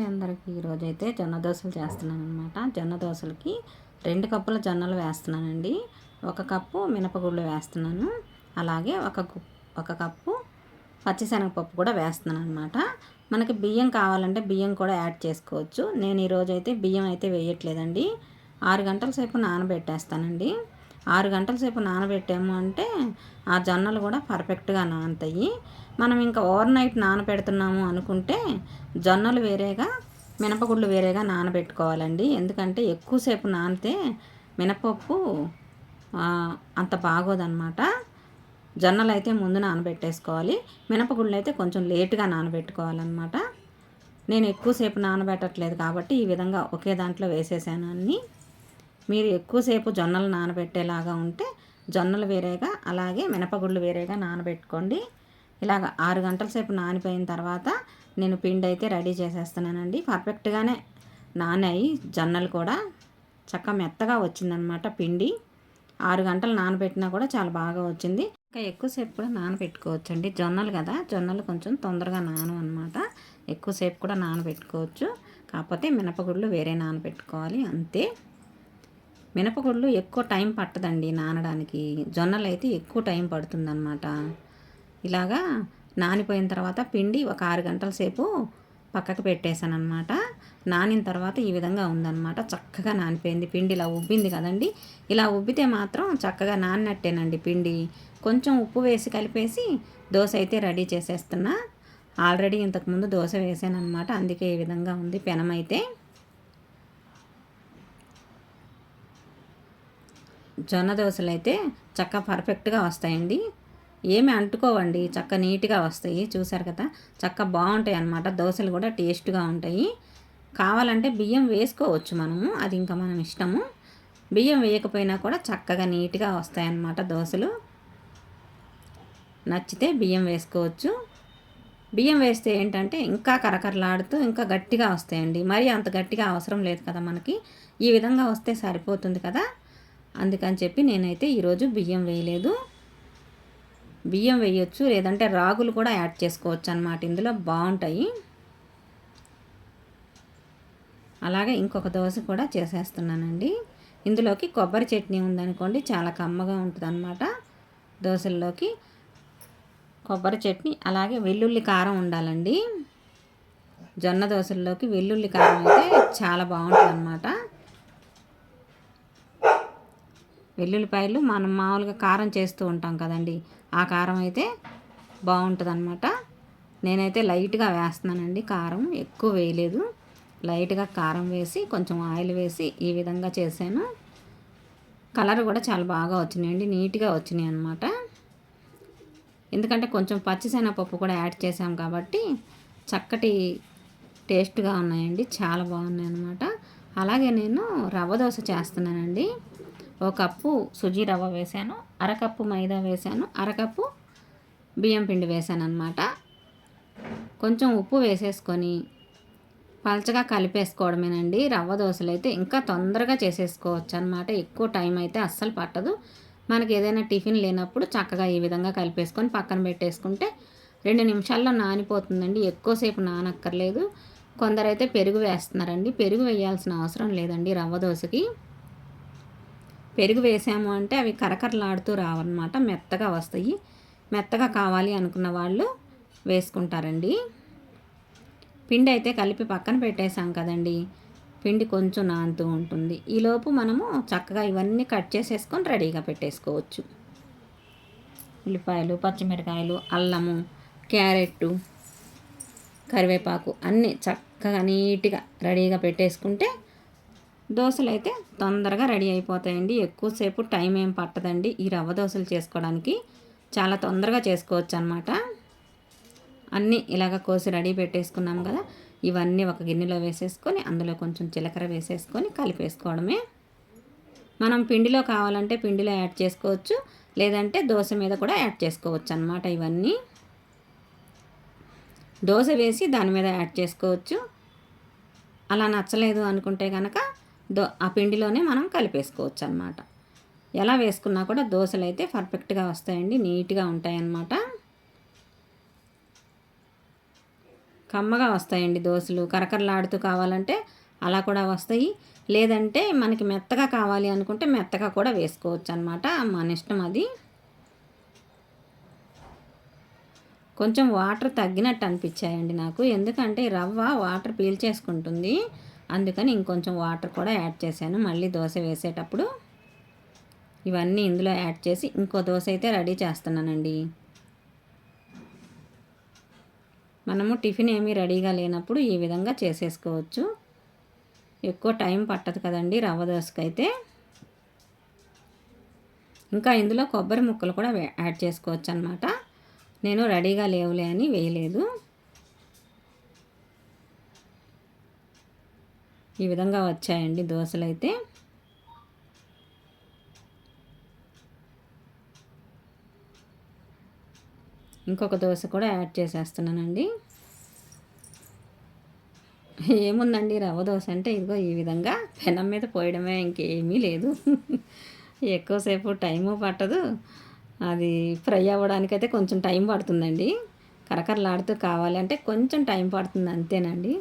అండి అందరికీ. ఈరోజు అయితే జొన్న దోశలు చేస్తున్నాను అనమాట జొన్న దోశలకి రెండు కప్పుల జొన్నలు వేస్తున్నానండి. ఒక కప్పు మినపగుళ్ళు వేస్తున్నాను. అలాగే ఒక ఒక కప్పు పచ్చిశనగపప్పు కూడా వేస్తున్నాను అనమాట మనకి బియ్యం కావాలంటే బియ్యం కూడా యాడ్ చేసుకోవచ్చు. నేను ఈరోజు అయితే బియ్యం అయితే వేయట్లేదండి. ఆరు గంటల సేపు నానబెట్టేస్తానండి. ఆరు గంటల సేపు నానబెట్టాము అంటే ఆ జొన్నలు కూడా పర్ఫెక్ట్గా నానతాయి. మనం ఇంకా ఓవర్ నైట్ నానబెడుతున్నాము అనుకుంటే జొన్నలు వేరేగా మినపగుళ్ళు వేరేగా నానబెట్టుకోవాలండి. ఎందుకంటే ఎక్కువసేపు నానితే మినపప్పు అంత బాగోదన్నమాట. జొన్నలు అయితే ముందు నానబెట్టేసుకోవాలి. మినపగుళ్ళు అయితే కొంచెం లేటుగా నానబెట్టుకోవాలన్నమాట. నేను ఎక్కువసేపు నానబెట్టట్లేదు కాబట్టి ఈ విధంగా ఒకే దాంట్లో వేసేసాను అన్నీ. మీరు ఎక్కువసేపు జొన్నలు నానబెట్టేలాగా ఉంటే జొన్నలు వేరేగా అలాగే మినపగుళ్ళు వేరేగా నానబెట్టుకోండి. ఇలాగ ఆరు గంటల సేపు నానిపోయిన తర్వాత నేను పిండి అయితే రెడీ చేసేస్తున్నానండి. పర్ఫెక్ట్గానే నానాయి జొన్నలు కూడా. చక్క మెత్తగా వచ్చిందనమాట పిండి. ఆరు గంటలు నానబెట్టినా కూడా చాలా బాగా వచ్చింది. ఇంకా ఎక్కువసేపు కూడా నానబెట్టుకోవచ్చండి. జొన్నలు కదా జొన్నలు కొంచెం తొందరగా నాను అనమాట. ఎక్కువసేపు కూడా నానబెట్టుకోవచ్చు. కాకపోతే మినపగుళ్ళు వేరే నానబెట్టుకోవాలి అంతే. మినపగుళ్ళు ఎక్కువ టైం పట్టదండి నానడానికి. జొన్నలు అయితే ఎక్కువ టైం పడుతుందన్నమాట. ఇలాగా నానిపోయిన తర్వాత పిండి ఒక ఆరు గంటల సేపు పక్కకు పెట్టేశాను అనమాట నానిన తర్వాత ఈ విధంగా ఉందన్నమాట. చక్కగా నానిపోయింది. పిండి ఇలా ఉబ్బింది కదండి. ఇలా ఉబ్బితే మాత్రం చక్కగా నానినట్టేనండి పిండి. కొంచెం ఉప్పు వేసి కలిపేసి దోశ అయితే రెడీ చేసేస్తున్నా. ఆల్రెడీ ఇంతకుముందు దోశ వేసాను అనమాట అందుకే ఈ విధంగా ఉంది పెనమైతే జొన్న దోశలు అయితే చక్క పర్ఫెక్ట్గా వస్తాయండి. ఏమి అంటుకోవండి చక్క నీట్గా వస్తాయి. చూసారు కదా? చక్క బాగుంటాయి అన్నమాట. దోశలు కూడా టేస్ట్గా ఉంటాయి. కావాలంటే బియ్యం వేసుకోవచ్చు మనము. అది ఇంకా మనం ఇష్టము. బియ్యం వేయకపోయినా కూడా చక్కగా నీట్గా వస్తాయన్నమాట దోశలు. నచ్చితే బియ్యం వేసుకోవచ్చు. బియ్యం వేస్తే ఏంటంటే ఇంకా కరకరలాడుతూ ఇంకా గట్టిగా వస్తాయండి. మరి అంత గట్టిగా అవసరం లేదు కదా మనకి. ఈ విధంగా వస్తే సరిపోతుంది కదా? అందుకని చెప్పి నేనైతే ఈరోజు బియ్యం వేయలేదు. బియ్యం వేయొచ్చు లేదంటే రాగులు కూడా యాడ్ చేసుకోవచ్చు అనమాట ఇందులో బాగుంటాయి. అలాగే ఇంకొక దోశ కూడా చేసేస్తున్నానండి. ఇందులోకి కొబ్బరి చట్నీ ఉందనుకోండి చాలా కమ్మగా ఉంటుంది అనమాట దోశల్లోకి. కొబ్బరి చట్నీ అలాగే వెల్లుల్లి కారం ఉండాలండి. జొన్న దోశల్లోకి వెల్లుల్లి కారం అయితే చాలా బాగుంటుంది అనమాట వెల్లుల్లిపాయలు మనం మామూలుగా కారం చేస్తూ ఉంటాం కదండి. ఆ కారం అయితే బాగుంటుంది అనమాట నేనైతే లైట్గా వేస్తున్నానండి కారం. ఎక్కువ వేయలేదు. లైట్గా కారం వేసి కొంచెం ఆయిల్ వేసి ఈ విధంగా చేశాను. కలర్ కూడా చాలా బాగా వచ్చినాయండి. నీట్గా వచ్చినాయి అనమాట ఎందుకంటే కొంచెం పచ్చిశనగపప్పు కూడా యాడ్ చేసాం కాబట్టి చక్కటి టేస్ట్గా ఉన్నాయండి. చాలా బాగున్నాయి అనమాట అలాగే నేను రవ్వ దోశ చేస్తున్నానండి. ఒక కప్పు సుజీ రవ్వ వేసాను అరకప్పు మైదా వేసాను అరకప్పు బియ్యం పిండి వేసాను అనమాట కొంచెం ఉప్పు వేసేసుకొని పలచగా కలిపేసుకోవడమేనండి. రవ్వ దోశలు అయితే ఇంకా తొందరగా చేసేసుకోవచ్చు అనమాట ఎక్కువ టైం అయితే అస్సలు పట్టదు. మనకి ఏదైనా టిఫిన్ లేనప్పుడు చక్కగా ఈ విధంగా కలిపేసుకొని పక్కన పెట్టేసుకుంటే రెండు నిమిషాల్లో నానిపోతుందండి. ఎక్కువసేపు నానక్కర్లేదు. కొందరైతే పెరుగు వేస్తున్నారండి. పెరుగు వేయాల్సిన అవసరం లేదండి రవ్వ దోశకి. పెరుగు వేసాము అంటే అవి కరకరలాడుతూ రావన్నమాట. మెత్తగా వస్తాయి. మెత్తగా కావాలి అనుకున్న వాళ్ళు వేసుకుంటారండి. పిండి అయితే కలిపి పక్కన పెట్టేసాం కదండి. పిండి కొంచెం నానుతూ ఉంటుంది. ఈలోపు మనము చక్కగా ఇవన్నీ కట్ చేసేసుకొని రెడీగా పెట్టేసుకోవచ్చు. ఉల్లిపాయలు పచ్చిమిరకాయలు అల్లము క్యారెట్ కరివేపాకు అన్నీ చక్కగా నీట్గా రెడీగా పెట్టేసుకుంటే దోశలు అయితే తొందరగా రెడీ అయిపోతాయండి. ఎక్కువసేపు టైం ఏం పట్టదండి. ఈ రవ్వ దోశలు చేసుకోవడానికి చాలా తొందరగా చేసుకోవచ్చు అనమాట అన్నీ ఇలాగ కోసి రెడీ పెట్టేసుకున్నాం కదా. ఇవన్నీ ఒక గిన్నెలో వేసేసుకొని అందులో కొంచెం జీలకర్ర వేసేసుకొని కలిపేసుకోవడమే. మనం పిండిలో కావాలంటే పిండిలో యాడ్ చేసుకోవచ్చు. లేదంటే దోశ మీద కూడా యాడ్ చేసుకోవచ్చు అనమాట ఇవన్నీ. దోశ వేసి దాని మీద యాడ్ చేసుకోవచ్చు. అలా నచ్చలేదు అనుకుంటే కనుక దో ఆ పిండిలోనే మనం కలిపేసుకోవచ్చు అనమాట ఎలా వేసుకున్నా కూడా దోశలు అయితే పర్ఫెక్ట్గా వస్తాయండి నీట్గా ఉంటాయన్నమాట. కమ్మగా వస్తాయండి దోశలు కరకరలాడుతూ కావాలంటే అలా కూడా వస్తాయి. లేదంటే మనకి మెత్తగా కావాలి అనుకుంటే మెత్తగా కూడా వేసుకోవచ్చు అనమాట మన ఇష్టం అది. కొంచెం వాటర్ తగ్గినట్టు అనిపించాయండి నాకు ఎందుకంటే రవ్వ వాటర్ పీల్చేసుకుంటుంది. అందుకని ఇంకొంచెం వాటర్ కూడా యాడ్ చేశాను. మళ్ళీ దోశ వేసేటప్పుడు ఇవన్నీ ఇందులో యాడ్ చేసి ఇంకో దోశ అయితే రెడీ చేస్తున్నానండి. మనము టిఫిన్ ఏమీ రెడీగా లేనప్పుడు ఈ విధంగా చేసేసుకోవచ్చు. ఎక్కువ టైం పట్టదు కదండి రవ్వ దోశకైతే. ఇంకా ఇందులో కొబ్బరి ముక్కలు కూడా యాడ్ చేసుకోవచ్చు అనమాట నేను రెడీగా లేవులే అని వేయలేదు. ఈ విధంగా వచ్చాయండి దోశలు అయితే. ఇంకొక దోశ కూడా యాడ్ చేసేస్తున్నానండి. ఏముందండి రవ్వ దోశ అంటే ఇదిగో ఈ విధంగా పెనం మీద పోయడమే ఇంకేమీ లేదు. ఎక్కువసేపు టైము పట్టదు. అది ఫ్రై అవ్వడానికైతే కొంచెం టైం పడుతుందండి. కరకరలాడుతూ కావాలి అంటే కొంచెం టైం పడుతుంది అంతేనండి.